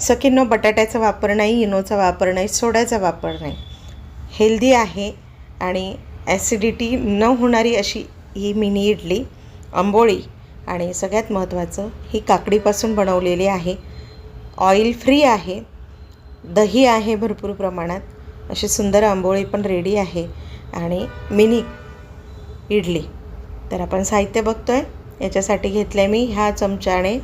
सकिनो बटाट्याचा वापर नाही इनोचा वापर नाही सोड्याचा वापर नाही. हेल्दी आहे आणि ॲसिडिटी न होणारी अशी ही मिनी इडली आंबोळी आणि सगळ्यात महत्त्वाचं ही काकडीपासून बनवलेली आहे. ऑइल फ्री आहे दही आहे भरपूर प्रमाणात अशी सुंदर आंबोळी पण रेडी आहे आणि मिनी इडली. तर आपण साहित्य बघतो आहे याच्यासाठी घेतलं आहे मी ह्या चमच्याने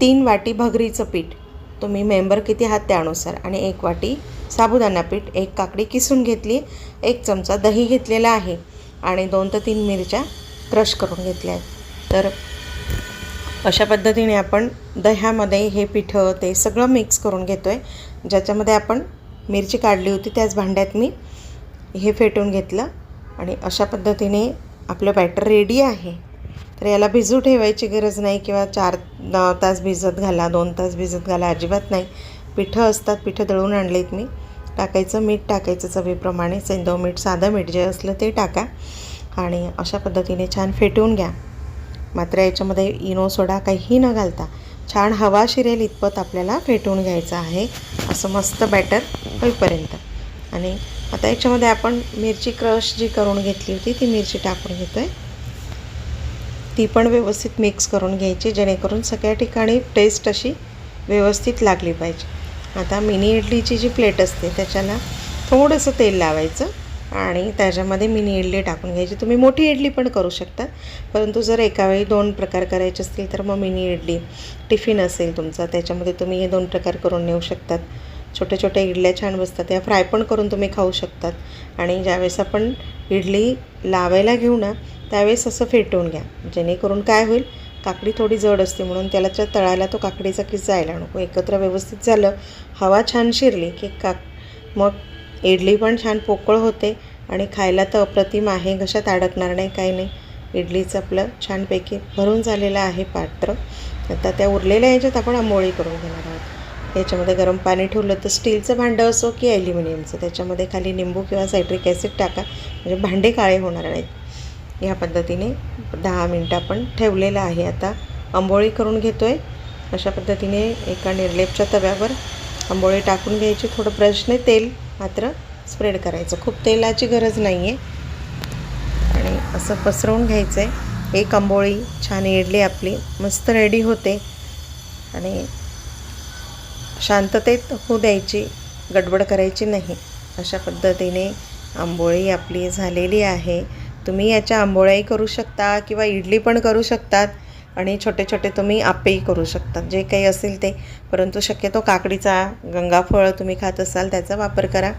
तीन वाटी भगरीचं पीठ. तुम्ही मेंबर किती आहात त्यानुसार. आणि एक वाटी साबुदाणा पीठ एक काकडी किसून घेतली एक चमचा दही घेतलेला आहे आणि दोन ते तीन मिरच्या क्रश करून घेतल्या आहेत. तर अशा पद्धतीने आपण दह्यामध्ये हे पिठं ते सगळं मिक्स करून घेतो आहे ज्याच्यामध्ये आपण मिरची काढली होती त्याच भांड्यात मी हे फेटून घेतलं आणि अशा पद्धतीने आपलं बॅटर रेडी आहे. तर याला भिजू ठेवायची गरज नाही किंवा चार तास भिजत घाला दोन तास भिजत घाला अजिबात नाही. पिठं असतात पिठं दळून आणलीत मी. टाकायचं मीठ टाकायचं चवीप्रमाणे सेंदव मीठ साधं मीठ जे असलं ते टाका आणि अशा पद्धतीने छान फेटून घ्या. मात्र याच्यामध्ये इनो सोडा काहीही न घालता छान हवा शिरेल इतपत आपल्याला फेटून घ्यायचं आहे असं मस्त बॅटर होईपर्यंत. आणि आता याच्यामध्ये आपण मिरची क्रश जी करून घेतली होती ती मिरची टाकून घेतो आहे ती पण व्यवस्थित मिक्स करून घ्यायची जेणेकरून सगळ्या ठिकाणी टेस्ट अशी व्यवस्थित लागली पाहिजे. आता मिनी इडलीची जी प्लेट असते त्याच्याला थोडंसं तेल लावायचं आणि त्याच्यामध्ये मिनी इडली टाकून घ्यायची. तुम्ही मोठी इडली पण करू शकता परंतु जर एकावेळी दोन प्रकार करायचे असतील तर मग मिनी इडली टिफिन असेल तुमचा त्याच्यामध्ये तुम्ही हे दोन प्रकार करून नेऊ शकतात. छोट्या छोट्या इडल्या छान बसतात. त्या फ्राय पण करून तुम्ही खाऊ शकतात. आणि ज्यावेळेस आपण इडली लावायला घेऊ ना त्यावेळेस असं फेटून घ्या. जेणेकरून काय होईल काकडी थोडी जड असते म्हणून त्याला त्या तळायला तो काकडीचा किस जायला नको. एकत्र व्यवस्थित झालं हवा छान शिरली की काक मग इडली पण छान पोकळ होते आणि खायला तर अप्रतिम आहे. घशात अडकणार नाही काही नाही. इडलीचं आपलं छानपैकी भरून झालेलं आहे पात्र. आता त्या उरलेल्या ह्याच्यात आपण आंबोळी करून घेणार आहोत. याच्यामध्ये गरम पाणी ठेवलं तर स्टीलचं भांडं असो की ॲल्युमिनियमचं त्याच्यामध्ये खाली लिंबू किंवा सायट्रिक ॲसिड टाका. म्हणजे भांडे काळे होणार नाहीत. ह्या पद्धतीने दहा मिनटं आपण ठेवलेलं आहे. आता आंबोळी करून घेतो आहे अशा पद्धतीने एका निर्लेपच्या तव्यावर आंबोळी टाकून घ्यायची. थोडं ब्रशने तेल मात्र स्प्रेड करायचं. खूप तेलाची गरज नाही आहे आणि असं पसरवून घ्यायचं आहे एक आंबोळी छान इडली आपली. मस्त रेडी होते. आणि शांततेत होऊ द्यायची गडबड करायची नाही. अशा पद्धतीने आंबोळी आपली झालेली आहे. तुम्ही याच्या आंबोळ्याही करू शकता किंवा इडली पण करू शकतात आणि छोटे छोटे तुम्ही आपेही करू शकतात. जे काही असेल ते. परंतु शक्यतो काकडीचा गंगाफळ तुम्ही खात असाल त्याचा वापर करा.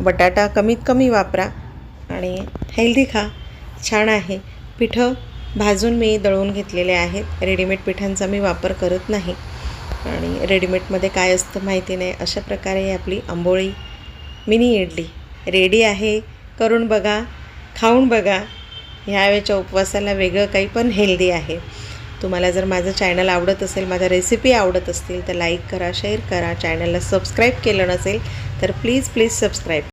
बटाटा कमीत कमी वापरा आणि हेल्दी खा. छान आहे. पिठं भाजून मी दळून घेतलेले आहेत. रेडीमेड पिठांचा मी वापर करत नाही. आणि रेडीमेडमध्ये काय असतं माहिती नाही. अशा प्रकारे आपली आंबोळी मिनी इडली. रेडी आहे करून बघा खाऊन बघा. ह्यावेळेच्या उपवासाला वेगळं काही पण हेल्दी आहे. तुम्हाला जर माझं चॅनल आवडत असेल माझ्या रेसिपी आवडत असतील तर लाईक करा शेअर करा. चॅनलला सबस्क्राईब केलं नसेल तर प्लीज प्लीज सबस्क्राईब